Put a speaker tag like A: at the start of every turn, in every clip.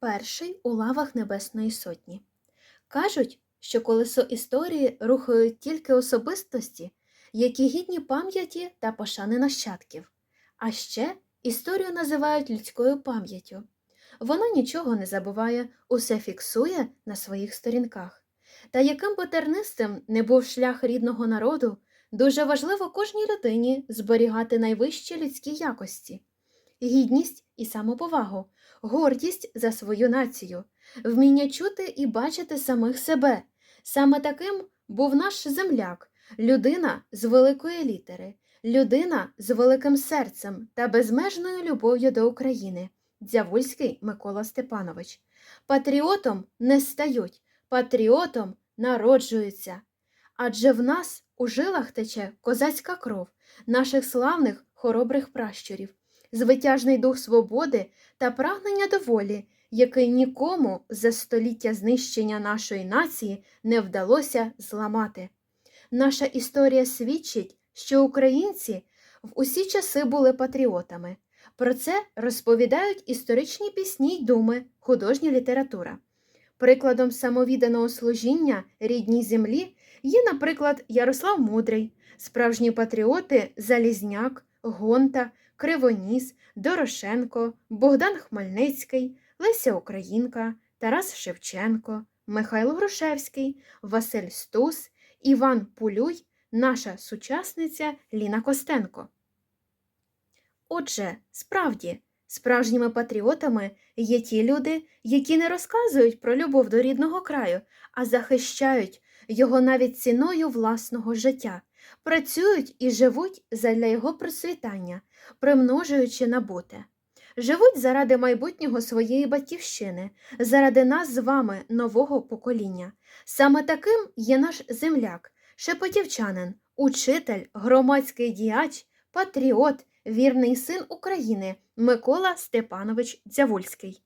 A: перший у лавах Небесної Сотні. Кажуть, що колесо історії рухають тільки особистості, які гідні пам'яті та пошани нащадків. А ще історію називають людською пам'яттю. Вона нічого не забуває, усе фіксує на своїх сторінках. Та яким би тернистим не був шлях рідного народу, дуже важливо кожній людині зберігати найвищі людські якості гідність і самоповагу, гордість за свою націю, вміння чути і бачити самих себе. Саме таким був наш земляк, людина з великої літери, людина з великим серцем та безмежною любов'ю до України. Дзявульський Микола Степанович. Патріотом не стають, патріотом народжуються. Адже в нас у жилах тече козацька кров наших славних хоробрих пращурів, звитяжний дух свободи та прагнення до волі, який нікому за століття знищення нашої нації не вдалося зламати. Наша історія свідчить, що українці в усі часи були патріотами. Про це розповідають історичні пісні й думи, художня література. Прикладом самовідданого служіння рідній землі є, наприклад, Ярослав Мудрий, справжні патріоти Залізняк, Гонта, Кривоніс, Дорошенко, Богдан Хмельницький, Леся Українка, Тарас Шевченко, Михайло Грушевський, Василь Стус, Іван Пулюй, наша сучасниця Ліна Костенко. Отже, справді, справжніми патріотами є ті люди, які не розказують про любов до рідного краю, а захищають його навіть ціною власного життя, працюють і живуть задля його просвітання, примножуючи набуте. Живуть заради майбутнього своєї батьківщини, заради нас з вами, нового покоління. Саме таким є наш земляк, шепотівчанин, учитель, громадський діяч, патріот, вірний син України Микола Степанович Дзявульський.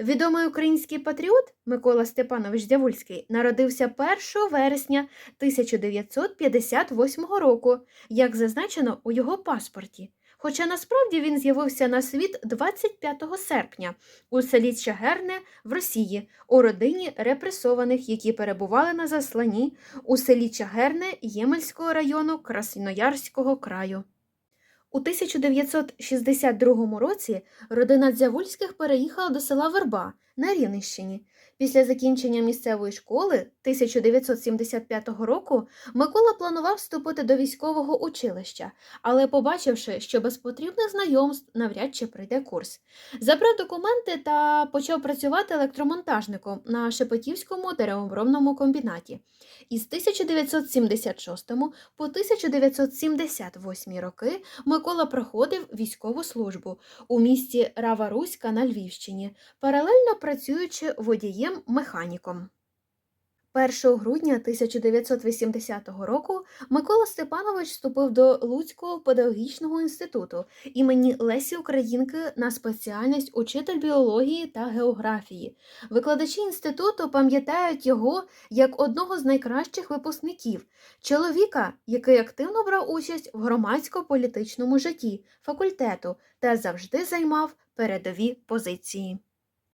A: Відомий український патріот Микола Степанович Дзявульський народився 1 вересня 1958 року, як зазначено у його паспорті. Хоча насправді він з'явився на світ 25 серпня у селі Чагерне в Росії у родині репресованих, які перебували на засланні у селі Чагерне Ємельського району Красноярського краю. У 1962 році родина Дзявульських переїхала до села Верба на Рівненщині. Після закінчення місцевої школи 1975 року Микола планував вступити до військового училища, але, побачивши, що без потрібних знайомств навряд чи прийде курс, забрав документи та почав працювати електромонтажником на Шепетівському деревообробному комбінаті. Із 1976 по 1978 роки Микола проходив військову службу у місті Рава-Руська на Львівщині, паралельно працюючи водієм-механіком. 1 грудня 1980 року Микола Степанович вступив до Луцького педагогічного інституту імені Лесі Українки на спеціальність учитель біології та географії. Викладачі інституту пам'ятають його як одного з найкращих випускників, чоловіка, який активно брав участь в громадсько-політичному житті факультету та завжди займав передові позиції.